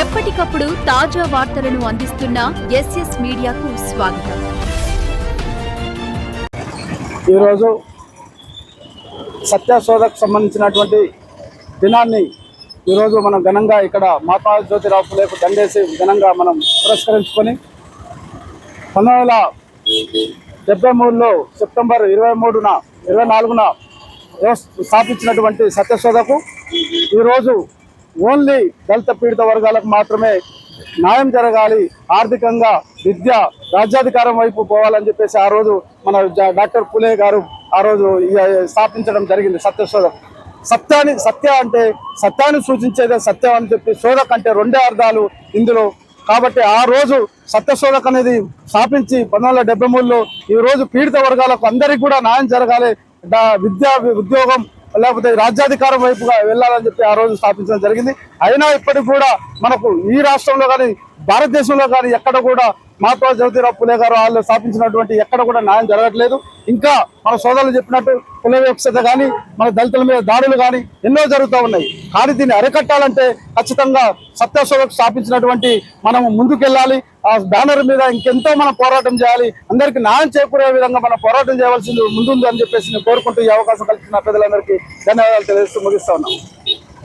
ఎప్పటికప్పుడు తాజా వార్తలను అందిస్తున్న ఎస్ఎస్ మీడియాకు స్వాగతం. ఈరోజు సత్యశోధకు సంబంధించినటువంటి దినాన్ని ఈరోజు మనం ఘనంగా ఇక్కడ మహాత్మా జ్యోతిరావు ఫులేకు దండేసి ఘనంగా మనం పురస్కరించుకొని పంతొమ్మిది వందల డెబ్బై మూడులో సెప్టెంబర్ ఇరవై మూడున ఇరవై నాలుగున స్థాపించినటువంటి సత్యశోధకు ఈరోజు ఓన్లీ దళిత పీడిత వర్గాలకు మాత్రమే న్యాయం జరగాలి ఆర్థికంగా విద్య రాజ్యాధికారం వైపు పోవాలని చెప్పేసి ఆ రోజు మన డాక్టర్ పులే గారు ఆ రోజు స్థాపించడం జరిగింది సత్యశోధ. సత్యాన్ని సత్య అంటే సత్యాన్ని సూచించేదే సత్యం అని చెప్పి శోధక్ అంటే రెండే అర్థాలు ఇందులో. కాబట్టి ఆ రోజు సత్యశోధక్ అనేది స్థాపించి పంతొమ్మిది వందల డెబ్బై మూడులో ఈ రోజు పీడిత వర్గాలకు అందరికీ కూడా న్యాయం జరగాలి. విద్యా ఉద్యోగం లేకపోతే రాజ్యాధికారం వైపుగా వెళ్ళాలని చెప్పి ఆ రోజు స్థాపించడం జరిగింది. అయినా ఇప్పటికి కూడా మనకు ఈ రాష్ట్రంలో కానీ భారతదేశంలో కానీ ఎక్కడ కూడా మహాత్మా జ్యోతిరావు పులే గారు వాళ్ళు స్థాపించినటువంటి ఎక్కడ కూడా న్యాయం జరగట్లేదు. ఇంకా మన సోదరులు చెప్పినట్టు కుల వివక్షత కానీ మన దళితుల మీద దాడులు కానీ ఎన్నో జరుగుతూ ఉన్నాయి. కానీ దీన్ని అరికట్టాలంటే ఖచ్చితంగా సత్యశోధకు స్థాపించినటువంటి మనము ముందుకెళ్ళాలి. ఆ బ్యానర్ మీద ఇంకెంతో మనం పోరాటం చేయాలి. అందరికీ న్యాయం చేకూరే విధంగా మనం పోరాటం చేయవలసింది ముందుంది అని చెప్పేసి నేను కోరుకుంటూ ఈ అవకాశం కల్పించిన పెద్దలందరికీ ధన్యవాదాలు తెలియజేస్తూ ముగిస్తా ఉన్నాం.